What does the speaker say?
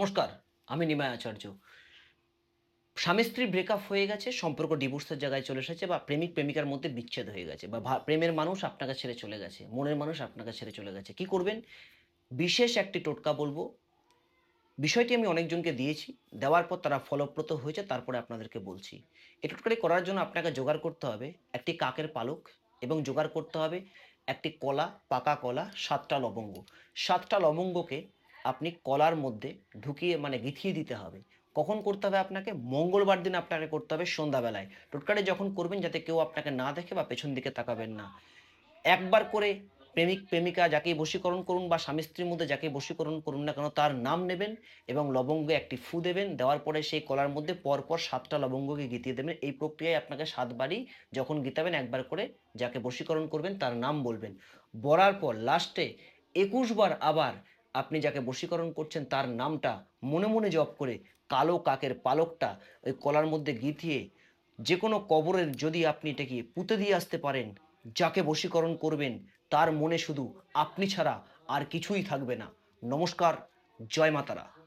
নমস্কার, আমি নিমায় আচার্য। স্বামী স্ত্রী ব্রেকআপ হয়ে গেছে, সম্পর্ক ডিভোর্সের জায়গায় চলে এসেছে বা প্রেমিক, প্রেমিকার মধ্যে বিচ্ছেদ হয়ে গেছে বা প্রেমের মানুষ আপনাকে ছেড়ে চলে গেছে, মনের মানুষ আপনাকে ছেড়ে চলে গেছে। কি করবেন? বিশেষ একটি টোটকা বলব। বিষয়টি আমি অনেকজনকে দিয়েছি, দেওয়ার পর তারা ফলপ্রদ হয়েছে, তারপরে আপনাদেরকে বলছি। এই টোটকাটি করার জন্য আপনাকে জোগাড় করতে হবে একটি কাকের পালক এবং জোগাড় করতে হবে একটি কলা, পাকা কলা, সাতটা লবঙ্গ। সাতটা লবঙ্গকে আপনি কলার মধ্যে ঢুকিয়ে মানে গিথিয়ে দিতে হবে। কখন করতে হবে আপনাকে? মঙ্গলবার দিন আপনাকে করতে হবে সন্ধ্যাবেলায়। টোটকাটি যখন করবেন যাতে কেউ আপনাকে না দেখে বা পেছন দিকে তাকাবেন না। একবার করে প্রেমিক, প্রেমিকা যাকে বশীকরণ করুন বা স্বামী স্ত্রীর মধ্যে যাকে বশীকরণ করুন না কেন, তার নাম নেবেন এবং লবঙ্গে একটি ফু দেবেন। দেওয়ার পরে সেই কলার মধ্যে পরপর সাতটা লবঙ্গকে গিতিয়ে দেবেন। এই প্রক্রিয়ায় আপনাকে সাতবারই যখন গিতাবেন, একবার করে যাকে বশীকরণ করবেন, তার নাম বলবেন। বলার পর লাস্টে একুশ বার আবার আপনি যাকে বশীকরণ করছেন তার নামটা মনে মনে জপ করে কালো কাকের পালকটা ওই কলার মধ্যে গিথিয়ে যে কোনো কবরের যদি আপনি এটাকে পুঁতে দিয়ে আসতে পারেন, যাকে বশীকরণ করবেন তার মনে শুধু আপনি ছাড়া আর কিছুই থাকবে না। নমস্কার, জয় মাতারা।